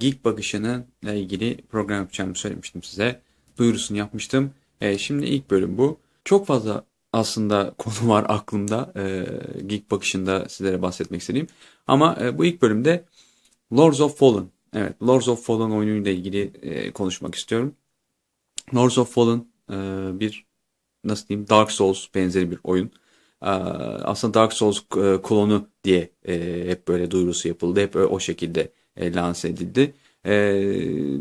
Geek bakışının ile ilgili program yapacağımı söylemiştim size. Duyurusunu yapmıştım. E, şimdi ilk bölüm bu. Çok fazla aslında konu var aklımda. E, Geek bakışında sizlere bahsetmek istediğim. Ama e, bu ilk bölümde Lords of Fallen. Evet Lords of Fallen oyunuyla ilgili e, konuşmak istiyorum. Lords of Fallen e, bir nasıl diyeyim Dark Souls benzeri bir oyun. E, aslında Dark Souls e, klonu diye e, hep böyle duyurusu yapıldı. Hep o şekilde e, lanse edildi. E,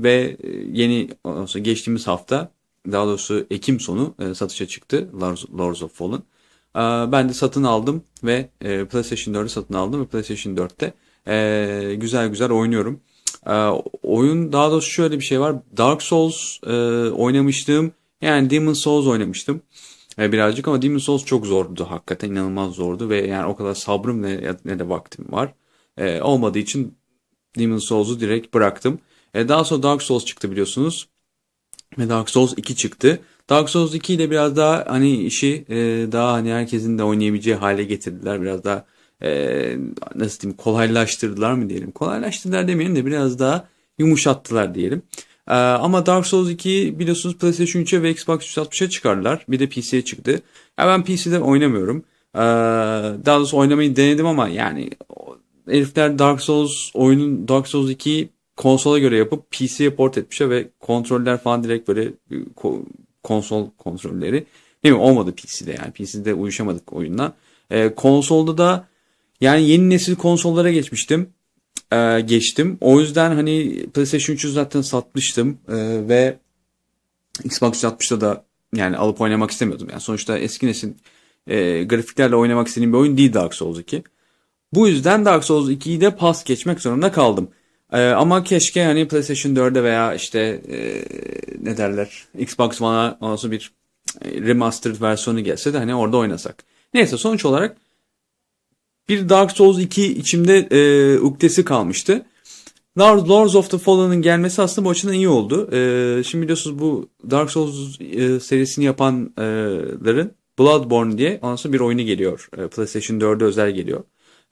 ve yeni sonra geçtiğimiz hafta daha doğrusu Ekim sonu e, satışa çıktı Lords, Lords of Fallen. E, ben de satın aldım ve e, PlayStation 4'ü satın aldım ve PlayStation 4'te e, güzel güzel oynuyorum. E, oyun daha doğrusu şöyle bir şey var. Dark Souls e, oynamıştım. Yani Demon Souls oynamıştım e, birazcık ama Demon Souls çok zordu hakikaten inanılmaz zordu ve yani o kadar sabrım ne, ne de vaktim var. E, olmadığı için Demon Souls'u direkt bıraktım. E, daha sonra Dark Souls çıktı biliyorsunuz. Ve Dark Souls 2 çıktı. Dark Souls 2 ile biraz daha hani işi e, daha hani herkesin de oynayabileceği hale getirdiler. Biraz daha e, nasıl diyeyim kolaylaştırdılar mı diyelim. Kolaylaştırdılar demeyelim de biraz daha yumuşattılar diyelim. Ee, ama Dark Souls 2 biliyorsunuz PlayStation 3'e ve Xbox 360'a çıkardılar. Bir de PC'ye çıktı. Ya ben PC'de oynamıyorum. Ee, daha doğrusu oynamayı denedim ama yani herifler Dark Souls oyunun Dark Souls 2'yi konsola göre yapıp PC'ye port etmişler ve kontroller falan direkt böyle konsol kontrolleri değil mi olmadı PC'de yani PC'de uyuşamadık oyunla. Ee, konsolda da yani yeni nesil konsollara geçmiştim e, geçtim. O yüzden hani PlayStation 3'ü zaten satmıştım e, ve Xbox 360'da da yani alıp oynamak istemiyordum. Yani sonuçta eski nesil e, grafiklerle oynamak istediğim bir oyun değil Dark Souls 2. Bu yüzden Dark Souls 2'yi de pas geçmek zorunda kaldım. E, ama keşke hani PlayStation 4'e veya işte e, ne derler Xbox One'a olsa bir remastered versiyonu gelse de hani orada oynasak. Neyse sonuç olarak bir Dark Souls 2 içimde e, uktesi kalmıştı. Lords of the Fallen'ın gelmesi aslında bu açıdan iyi oldu. E, şimdi biliyorsunuz bu Dark Souls e, serisini yapanların Bloodborne diye sonra bir oyunu geliyor. E, PlayStation 4'e özel geliyor.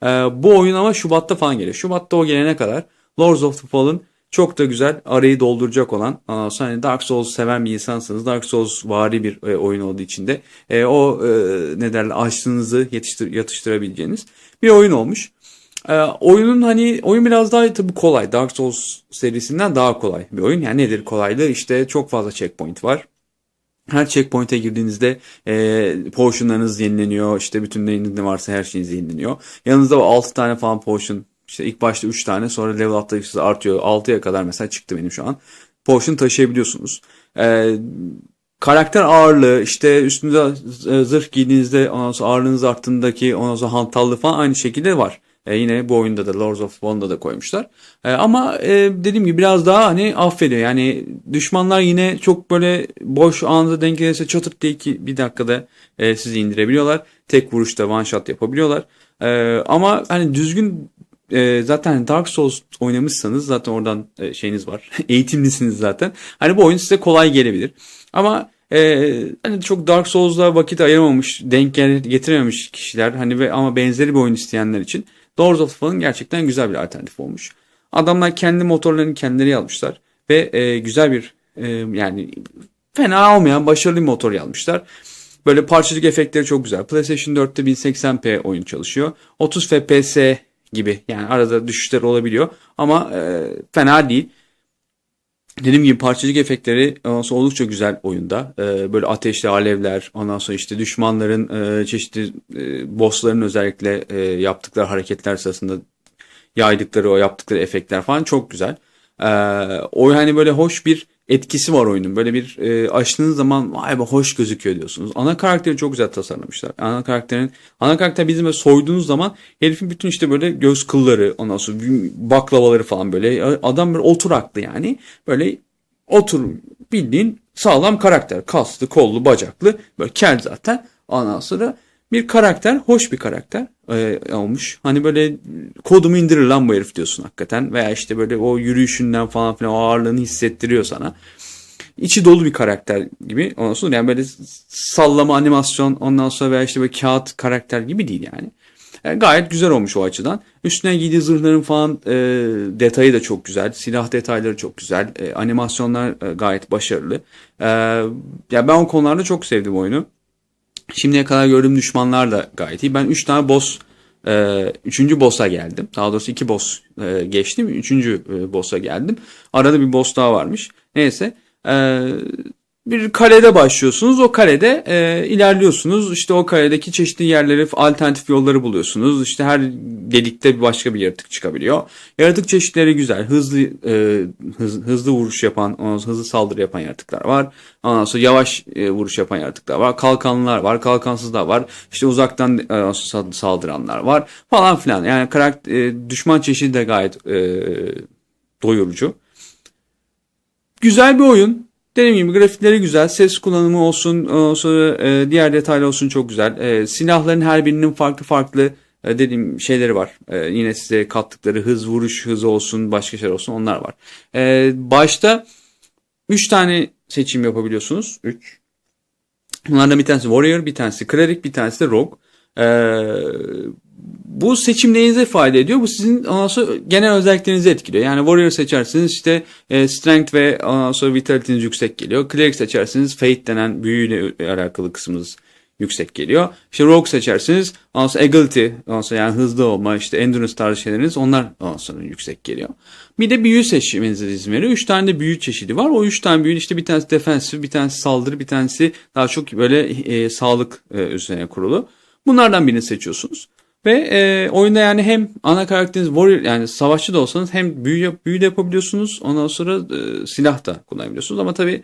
E, bu oyun ama Şubat'ta falan geliyor. Şubat'ta o gelene kadar Lords of the Fallen çok da güzel arayı dolduracak olan hani Dark Souls seven bir insansınız. Dark Souls vari bir e, oyun olduğu için de e, o e, ne derler açlığınızı yetiştir, yatıştırabileceğiniz bir oyun olmuş. E, oyunun hani oyun biraz daha tabii kolay. Dark Souls serisinden daha kolay bir oyun. Yani nedir kolaylığı? İşte çok fazla checkpoint var. Her checkpoint'e girdiğinizde e, potionlarınız yenileniyor. İşte bütün ne varsa her şeyiniz yenileniyor. Yanınızda 6 tane falan potion işte ilk başta 3 tane sonra level atlayıcısı artıyor. 6'ya kadar mesela çıktı benim şu an. Potion taşıyabiliyorsunuz. Ee, karakter ağırlığı işte üstünüze zırh giydiğinizde ondan sonra ağırlığınız arttığındaki ondan sonra hantallığı falan aynı şekilde var. E, yine bu oyunda da Lords of Fallen'da da koymuşlar. E, ama e, dediğim gibi biraz daha hani affediyor. Yani düşmanlar yine çok böyle boş anında denk gelirse çatırt diye iki, bir dakikada e, sizi indirebiliyorlar. Tek vuruşta one shot yapabiliyorlar. E, ama hani düzgün e, zaten Dark Souls oynamışsanız zaten oradan e, şeyiniz var. Eğitimlisiniz zaten. Hani bu oyun size kolay gelebilir. Ama e, hani çok Dark Souls'la vakit ayırmamış, denk getirememiş kişiler hani ve ama benzeri bir oyun isteyenler için Doors of Fallen gerçekten güzel bir alternatif olmuş. Adamlar kendi motorlarını kendileri yapmışlar ve e, güzel bir e, yani fena olmayan başarılı bir motor yapmışlar. Böyle parçacık efektleri çok güzel. PlayStation 4'te 1080p oyun çalışıyor. 30 FPS gibi. Yani arada düşüşler olabiliyor ama e, fena değil. Dediğim gibi parçacık efektleri oldukça güzel oyunda. E, böyle ateşli alevler, ondan sonra işte düşmanların e, çeşitli e, bossların özellikle e, yaptıkları hareketler sırasında yaydıkları o yaptıkları efektler falan çok güzel. E, o hani böyle hoş bir etkisi var oyunun. Böyle bir e, açtığınız zaman vay be hoş gözüküyor diyorsunuz. Ana karakteri çok güzel tasarlamışlar. Ana karakterin ana karakter bizim soyduğunuz zaman herifin bütün işte böyle göz kılları ondan sonra baklavaları falan böyle adam böyle oturaklı yani. Böyle otur bildiğin sağlam karakter. Kaslı, kollu, bacaklı. Böyle kel zaten. Ondan sonra bir karakter, hoş bir karakter e, olmuş. Hani böyle kodumu indirir lan bu herif diyorsun hakikaten. Veya işte böyle o yürüyüşünden falan filan o ağırlığını hissettiriyor sana. İçi dolu bir karakter gibi. Ondan yani böyle sallama animasyon ondan sonra veya işte böyle kağıt karakter gibi değil yani. E, gayet güzel olmuş o açıdan. Üstüne giydiği zırhların falan e, detayı da çok güzel. Silah detayları çok güzel. E, animasyonlar e, gayet başarılı. E, ya ben o konularda çok sevdim oyunu. Şimdiye kadar gördüğüm düşmanlar da gayet iyi. Ben 3 tane boss, 3. E, boss'a geldim. Daha doğrusu 2 boss e, geçtim. 3. E, boss'a geldim. Arada bir boss daha varmış. Neyse. E, bir kalede başlıyorsunuz. O kalede e, ilerliyorsunuz. İşte o kaledeki çeşitli yerleri, alternatif yolları buluyorsunuz. İşte her delikte başka bir yaratık çıkabiliyor. Yaratık çeşitleri güzel. Hızlı e, hız, hızlı vuruş yapan, hızlı saldırı yapan yaratıklar var. Ondan sonra yavaş e, vuruş yapan yaratıklar var. Kalkanlılar var, kalkansızlar var. İşte uzaktan e, saldıranlar var falan filan. Yani karakter e, düşman çeşidi de gayet e, doyurucu. Güzel bir oyun. Dediğim gibi grafikleri güzel, ses kullanımı olsun, sonra e, diğer detaylar olsun çok güzel. E, silahların her birinin farklı farklı e, dediğim şeyleri var. Yine size kattıkları hız, vuruş hızı olsun, başka şeyler olsun onlar var. Başta 3 tane seçim yapabiliyorsunuz. 3. Bunlardan bir tanesi Warrior, bir tanesi Cleric, bir tanesi de Rogue. Bu seçim neyinize fayda ediyor? Bu sizin sonra genel özelliklerinizi etkiliyor. Yani Warrior seçerseniz işte e, Strength ve ondan Vitality'niz yüksek geliyor. Cleric seçerseniz Fate denen büyüyle alakalı kısmınız yüksek geliyor. İşte Rogue seçerseniz ondan Agility, ondan yani hızlı olma, işte Endurance tarzı şeyleriniz onlar ondan yüksek geliyor. Bir de büyü seçmenize izin veriyor. Üç tane de büyü çeşidi var. O üç tane büyü işte bir tanesi defensif, bir tanesi saldırı, bir tanesi daha çok böyle e, sağlık e, üzerine kurulu. Bunlardan birini seçiyorsunuz. Ve e, oyunda yani hem ana karakteriniz warrior yani savaşçı da olsanız hem büyü, yap, büyü de yapabiliyorsunuz. Ondan sonra e, silah da kullanabiliyorsunuz. Ama tabii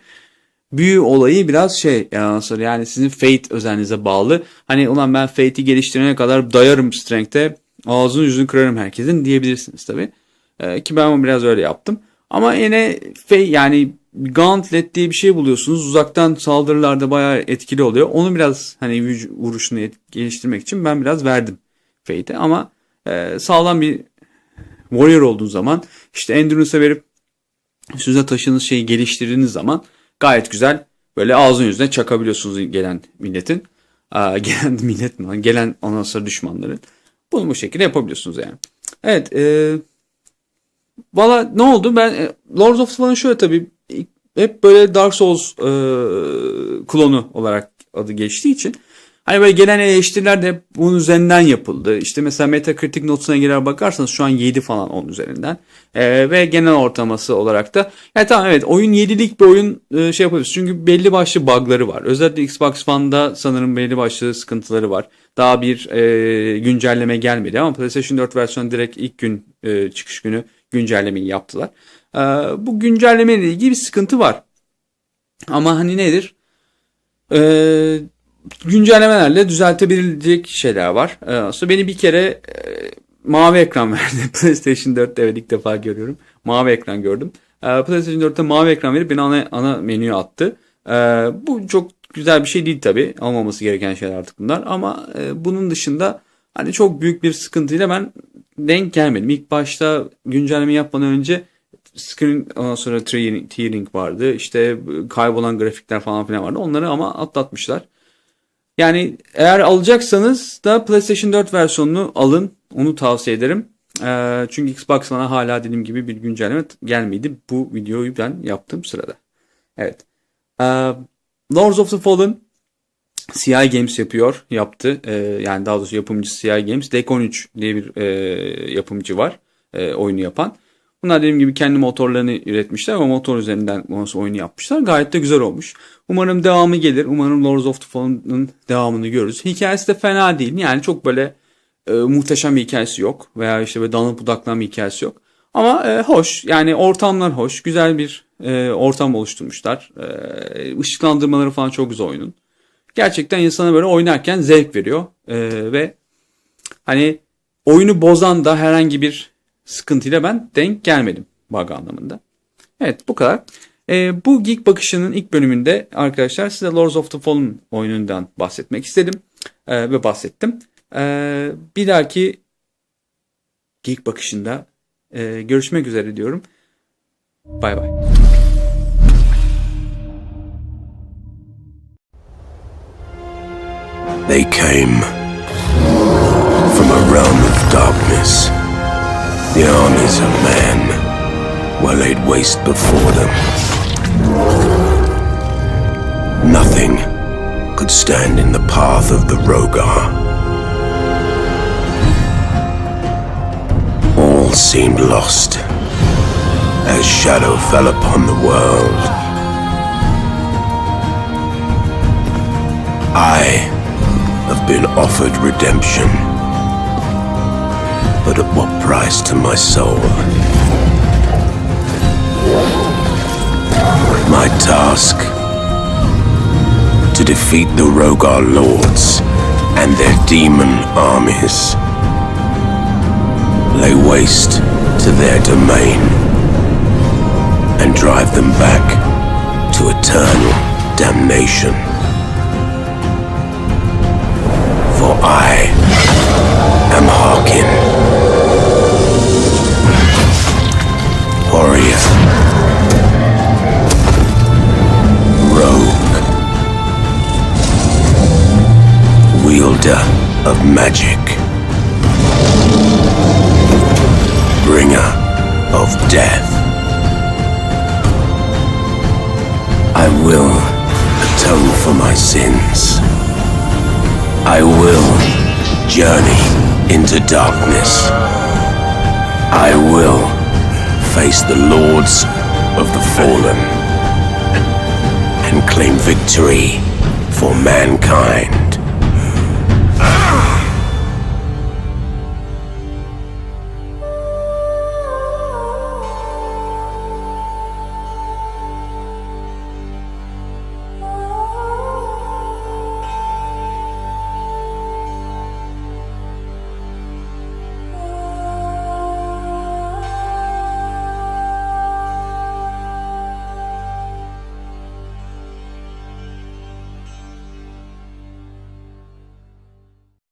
büyü olayı biraz şey yani, sonra yani sizin fate özelliğinize bağlı. Hani ulan ben fate'i geliştirene kadar dayarım strength'e ağzını yüzünü kırarım herkesin diyebilirsiniz tabii. E, ki ben biraz öyle yaptım. Ama yine fate yani Gauntlet diye bir şey buluyorsunuz. Uzaktan saldırılarda bayağı etkili oluyor. Onu biraz hani vuruşunu geliştirmek için ben biraz verdim. Fate'e ama e, sağlam bir warrior olduğun zaman işte endurance'a verip üstünüze taşıdığınız şeyi geliştirdiğiniz zaman gayet güzel böyle ağzın yüzüne çakabiliyorsunuz gelen milletin. Aa, gelen millet mi? Gelen ondan sonra düşmanların. Bunu bu şekilde yapabiliyorsunuz yani. Evet. E, Valla ne oldu? Ben e, Lords of the şöyle tabii hep böyle Dark Souls e, klonu olarak adı geçtiği için Hani böyle gelen eleştiriler de bunun üzerinden yapıldı. İşte mesela Metacritic notuna girer bakarsanız şu an 7 falan onun üzerinden. Ee, ve genel ortalaması olarak da yani tamam evet oyun 7'lik bir oyun e, şey yapıyoruz. Çünkü belli başlı bug'ları var. Özellikle Xbox One'da sanırım belli başlı sıkıntıları var. Daha bir e, güncelleme gelmedi ama PlayStation 4 versiyonu direkt ilk gün e, çıkış günü güncellemeyi yaptılar. E, bu güncelleme ilgili bir sıkıntı var. Ama hani nedir? Eee güncellemelerle düzeltebilecek şeyler var. Ee, beni bir kere e, mavi ekran verdi. PlayStation 4'te evet ilk defa görüyorum. Mavi ekran gördüm. Ee, PlayStation 4'te mavi ekran verip beni ana, ana menüye attı. Ee, bu çok güzel bir şey değil tabi. Almaması gereken şeyler artık bunlar. Ama e, bunun dışında hani çok büyük bir sıkıntıyla ben denk gelmedim. İlk başta güncelleme yapmadan önce screen ondan sonra tearing vardı. İşte kaybolan grafikler falan filan vardı. Onları ama atlatmışlar. Yani eğer alacaksanız da PlayStation 4 versiyonunu alın. Onu tavsiye ederim. Ee, çünkü Xbox One'a hala dediğim gibi bir güncelleme gelmedi. Bu videoyu ben yaptığım sırada. Evet. Ee, Lords of the Fallen CI Games yapıyor, yaptı. Ee, yani daha doğrusu yapımcı CI Games. Deck 13 diye bir e, yapımcı var. E, oyunu yapan. Bunlar dediğim gibi kendi motorlarını üretmişler ama motor üzerinden oyunu yapmışlar. Gayet de güzel olmuş. Umarım devamı gelir. Umarım Lords of the Fallen'ın devamını görürüz. Hikayesi de fena değil. Yani çok böyle e, muhteşem bir hikayesi yok. Veya işte böyle danıp budaklanan bir hikayesi yok. Ama e, hoş. Yani ortamlar hoş. Güzel bir e, ortam oluşturmuşlar. E, ışıklandırmaları falan çok güzel oyunun. Gerçekten insana böyle oynarken zevk veriyor. E, ve hani oyunu bozan da herhangi bir sıkıntıyla ben denk gelmedim bug anlamında. Evet bu kadar. E, bu Geek Bakışı'nın ilk bölümünde arkadaşlar size Lords of the Fallen oyunundan bahsetmek istedim. E, ve bahsettim. E, bir dahaki Geek Bakışı'nda e, görüşmek üzere diyorum. Bay bay. They came from a realm The armies of men were laid waste before them. Nothing could stand in the path of the Rogar. All seemed lost as shadow fell upon the world. I have been offered redemption, but at what price to my soul? My task to defeat the Rogar lords and their demon armies. Lay waste to their domain and drive them back to eternal damnation. For I am Harkin, of magic, bringer of death. I will atone for my sins. I will journey into darkness. I will face the lords of the fallen and claim victory for mankind.